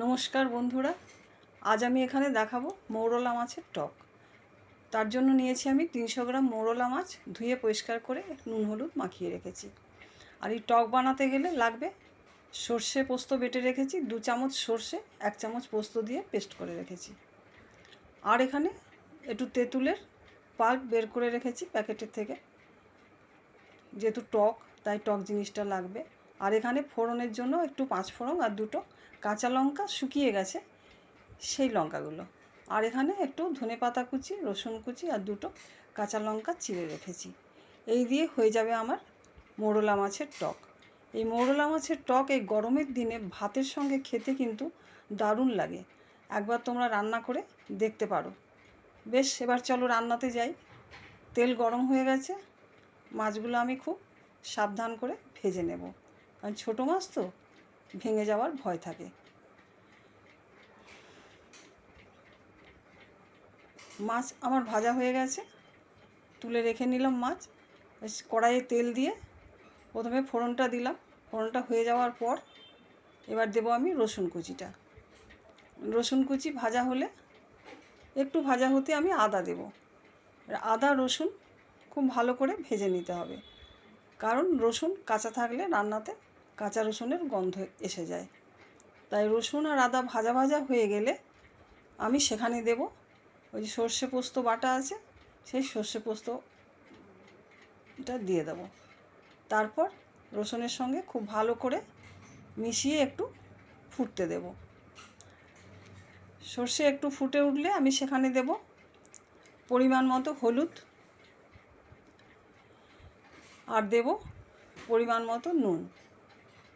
নমস্কার বন্ধুরা, আজ আমি এখানে দেখাবো মৌরলা মাছের টক। তার জন্য নিয়েছি আমি তিনশো গ্রাম মৌরলা মাছ, ধুয়ে পরিষ্কার করে নুন হলুদ মাখিয়ে রেখেছি। আর এই টক বানাতে গেলে লাগবে সর্ষে পোস্ত বেটে রেখেছি, দু চামচ সর্ষে, এক চামচ পোস্ত দিয়ে পেস্ট করে রেখেছি। আর এখানে একটু তেঁতুলের পাল্প বের করে রেখেছি প্যাকেটের থেকে। যেহেতু টক, তাই টক জিনিসটা লাগবে। আর এখানে ফোড়নের জন্য একটু পাঁচ ফোড়ন আর দুটো কাঁচা লঙ্কা শুকিয়ে গেছে সেই লঙ্কাগুলো। আর এখানে একটু ধনে পাতা কুচি, রসুন কুচি আর দুটো কাঁচা লঙ্কা চিড়ে রেখেছি। এই দিয়ে হয়ে যাবে আমার মোরলা মাছের টক। এই মোরলা মাছের টক এই গরমের দিনে ভাতের সঙ্গে খেতে কিন্তু দারুণ লাগে। একবার তোমরা রান্না করে দেখতে পারো। বেশ, এবার চলো রান্নাতে যাই। তেল গরম হয়ে গেছে, মাছগুলো আমি খুব সাবধান করে ভেজে নেব। কারণ ছোটো মাছ তো, ভেঙে যাওয়ার ভয় থাকে। মাছ আমার ভাজা হয়ে গেছে। তুলে রেখে নিলাম মাছ কড়াইয়ে তেল দিয়ে প্রথমে ফোড়নটা দিলাম। ফোড়নটা হয়ে যাওয়ার পর এবার দেবো আমি রসুন কুচিটা। রসুন কুচি ভাজা হলে একটু ভাজা হতে আমি আদা দেব। আদা, রসুন খুব ভালো করে ভেজে নিতে হবে। কারণ রসুন কাঁচা থাকলে রান্নাতে কাঁচা রসুনের গন্ধ এসে যায়। তাই রসুন আর আদা ভাজা ভাজা হয়ে গেলে আমি সেখানে দেব ওই যে সর্ষে পোস্ত বাটা আছে, সেই সর্ষে পোস্তটা দিয়ে দেবো। তারপর রসুনের সঙ্গে খুব ভালো করে মিশিয়ে একটু ফুটতে দেব। সর্ষে একটু ফুটে উঠলে আমি সেখানে দেব পরিমাণ মতো হলুদ আর দেব পরিমাণ মতো নুন।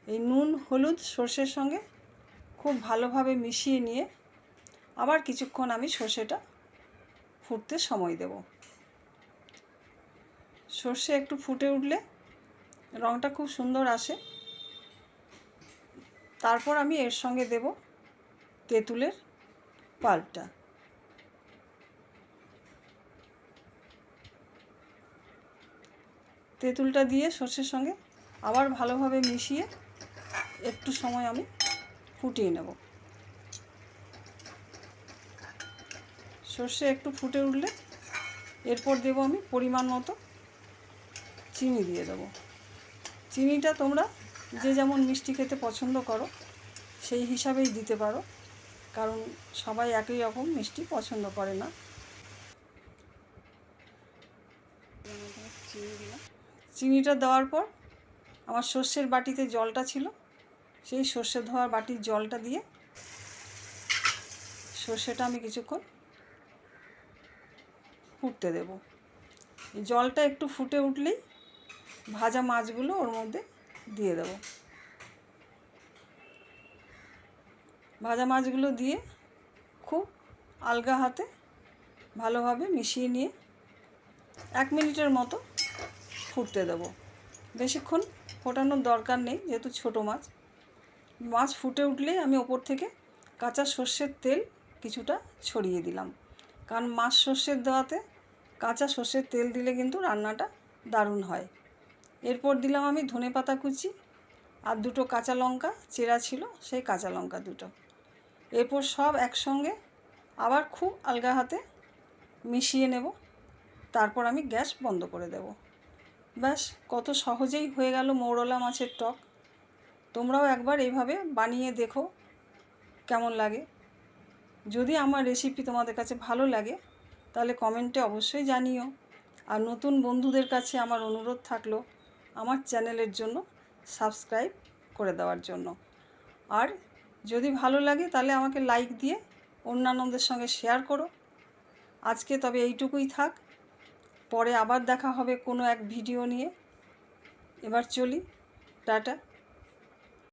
এই নুন, হলুদ, সর্ষের সঙ্গে খুব ভালোভাবে মিশিয়ে নিয়ে আবার কিছুক্ষণ আমি সর্ষেটা ফুটতে সময় দেব। সর্ষে একটু ফুটে উঠলে রঙটা খুব সুন্দর আসে। তারপর আমি এর সঙ্গে দেব তেঁতুলের পাল্পটা। তেঁতুলটা দিয়ে সর্ষের সঙ্গে আবার ভালোভাবে মিশিয়ে একটু সময় আমি ফুটিয়ে নেব। সর্ষে একটু ফুটে উঠলে এরপর দেবো আমি পরিমাণ মতো চিনি দিয়ে দেবো। চিনিটা তোমরা যে যেমন মিষ্টি খেতে পছন্দ করো, সেই হিসাবেই দিতে পারো, কারণ সবাই একই রকম মিষ্টি পছন্দ করে না। চিনিটা দেওয়ার পর আমার সর্ষের বাটিতে জলটা ছিল। সেই সর্ষে ধোয়ার বাটির জলটা দিয়ে সর্ষেটা আমি কিছুক্ষণ ফুটতে দেব। জলটা একটু ফুটে উঠলেই ভাজা মাছগুলো ওর মধ্যে দিয়ে দেব। ভাজা মাছগুলো দিয়ে খুব আলগা হাতে ভালোভাবে মিশিয়ে নিয়ে এক মিনিটের মতো ফুটতে দেব। বেশিক্ষণ ফোটানোর দরকার নেই, যেহেতু ছোটো মাছ। মাছ ফুটে উঠলেই আমি ওপর থেকে কাঁচা সর্ষের তেল কিছুটা ছড়িয়ে দিলাম। কারণ মাছ সর্ষের দেওয়াতে কাঁচা সর্ষের তেল দিলে কিন্তু রান্নাটা দারুণ হয়। এরপর দিলাম আমি ধনে পাতা কুচি আর দুটো কাঁচা লঙ্কা, চেরা ছিল সেই কাঁচা লঙ্কা দুটো। এরপর সব একসঙ্গে আবার খুব আলগা হাতে মিশিয়ে নেব। তারপর আমি গ্যাস বন্ধ করে দেব। ব্যাস, কত সহজেই হয়ে গেল মৌরলা মাছের টক। তোমরাও একবার এইভাবে বানিয়ে দেখো কেমন লাগে। যদি আমার রেসিপি তোমাদের কাছে ভালো লাগে, তাহলে কমেন্টে অবশ্যই জানিও। আর নতুন বন্ধুদের কাছে আমার অনুরোধ থাকল আমার চ্যানেলের জন্য সাবস্ক্রাইব করে দেওয়ার জন্য। আর যদি ভালো লাগে, তাহলে আমাকে লাইক দিয়ে অন্যান্যদের সঙ্গে শেয়ার করো। আজকে তবে এইটুকুই থাক। পরে আবার দেখা হবে কোনো এক ভিডিও নিয়ে। এবার চলি, টাটা।